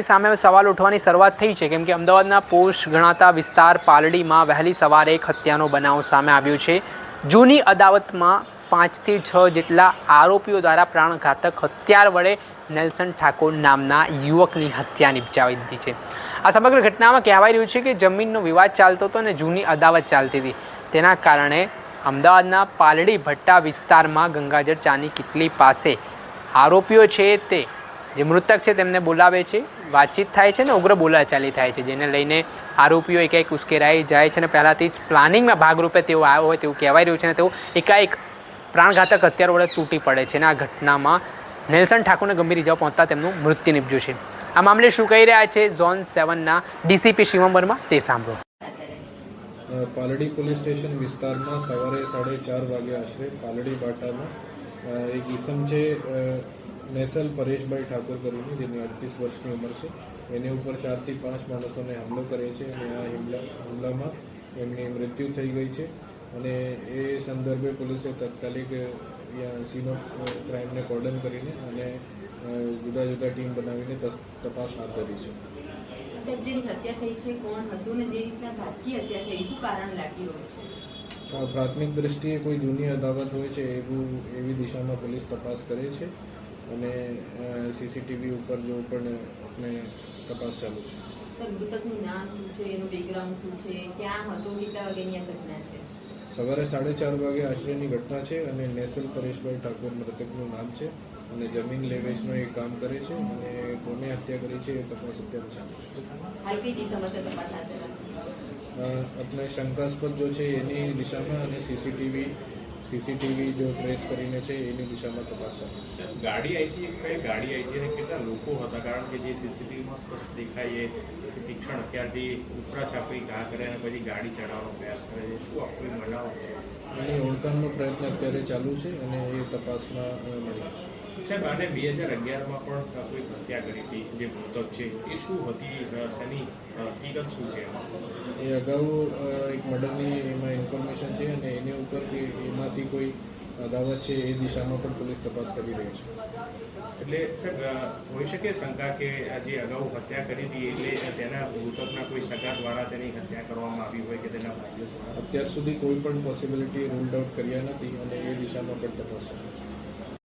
સામે સવાલ ઉઠવાની શરૂઆત થઈ છે. કેમ કે અમદાવાદના પોષ ગણાતા વિસ્તાર પાલડીમાં વહેલી સવારે એક હત્યાનો બનાવ સામે આવ્યો છે. જૂની અદાવતમાં પાંચથી છ જેટલા આરોપીઓ દ્વારા પ્રાણઘાતક હત્યાર વડે નેલ્સન ઠાકોર નામના યુવકની હત્યા નિપજાવી દીધી છે. આ સમગ્ર ઘટનામાં કહેવાય રહ્યું છે કે જમીનનો વિવાદ ચાલતો હતો અને જૂની અદાવત ચાલતી હતી. તેના કારણે અમદાવાદના પાલડી ભટ્ટા વિસ્તારમાં ગંગાજળ ચાની કિટલી પાસે આરોપીઓ છે તે જે મૃતક છે તેમને બોલાવે છે. વાતચીત થાય છે ને ઉગ્ર બોલાચાલી થાય છે, જેને લઈને આરોપીઓ એકાએક ઉશ્કેરાઈ જાય છે અને પહેલાંથી જ પ્લાનિંગના ભાગરૂપે તેઓ આવ્યો હોય તેવું કહેવાય રહ્યું છે અને તેઓ એકાએક પ્રાણઘાતક હત્યારો વડે તૂટી પડે છે અને આ ઘટનામાં નેલ્સન ઠાકોરને ગંભીર ઇજાઓ પહોંચતા તેમનું મૃત્યુ નિપજ્યું છે. આ મામલે શું કહી રહ્યા છે ઝોન સેવનના ડીસીપી શિવમ વર્મા તે સાંભળો. પાલડી પોલીસ સ્ટેશન વિસ્તારમાં સવારે સાડા ચાર વાગે આશરે પાલડી બાટામાં એક ઈસમ છે નેસલ પરેશભાઈ ઠાકોર કરીને જેની અડતીસ વર્ષની ઉંમર છે એની ઉપર ચારથી પાંચ માણસોને હુમલો કરે છે અને આ હુમલા હુમલામાં એમની મૃત્યુ થઈ ગઈ છે. અને એ સંદર્ભે પોલીસે તાત્કાલિક સીન ઓફ ક્રાઇમને કોર્ડન કરીને અને જુદા જુદા ટીમ બનાવીને તપાસ હાથ ધરી છે. જેની હત્યા થઈ છે કોણ હતું ને જે રીતના ઘાતકી હત્યા થઈ શું કારણ લાગી રહ્યું છે? આ પ્રાથમિક દ્રષ્ટિએ કોઈ જૂની અદાવત હોય છે એવું એવી દિશામાં પોલીસ તપાસ કરે છે. અને સીસીટીવી ઉપર જો પણ આપણે તપાસ ચાલુ છે. મૃતકનું નામ શું છે? એનું બેકગ્રાઉન્ડ શું છે? ક્યાં હતો? કેટલા વાગ્યાની આ ઘટના છે? સવારે સાડે ચાર વાગે આશરેની ઘટના છે અને નેસલ પરેશભાઈ ઠાકોર મૃતકનું નામ છે અને જમીન લેવેચનો એ કામ કરે છે અને કોને હત્યા કરી છે એ તપાસ અત્યારે ચાલુ છે. આપણે શંકાસ્પદ જો છે એની દિશામાં અને સીસીટીવી સીસીટીવી જો ટ્રેસ કરીને છે, એની દિશામાં તપાસ ચાલુ ગાડી આવી હતી કઈ? ગાડી આવી હતી અને કેટલા લોકો હતા? કારણ કે જે સીસીટીવીમાં સ્પષ્ટ દેખાય એ તીક્ષણ અત્યારથી ઉપરા છાપરી ઘા કરે અને પછી ગાડી ચડાવવાનો પ્રયાસ કરે છે. શું આખું બનાવ છે? એની ઓળખાણનો પ્રયત્ન અત્યારે ચાલુ છે અને એ તપાસમાં મળી જશે. સાહેબ આને બે હજાર અગિયારમાં પણ કોઈ હત્યા કરી હતી જે મૃતક છે એ શું હતી શેની હકીકત શું છે એ અગાઉ એક મર્ડરની એમાં ઇન્ફોર્મેશન છે અને એની ઉપર કે એમાંથી કોઈ અદાવત છે એ દિશામાં પણ પોલીસ તપાસ કરી રહી છે. એટલે સાહેબ હોઈ શકે શંકા કે આજે જે અગાઉ હત્યા કરી હતી એટલે તેના મૃતકના કોઈ સગા દ્વારા તેની હત્યા કરવામાં આવી હોય કે તેના અત્યાર સુધી કોઈ પણ પોસિબિલિટી રૂલ્ડ આઉટ કર્યા નથી અને એ દિશામાં પણ તપાસ ચાલુ છે.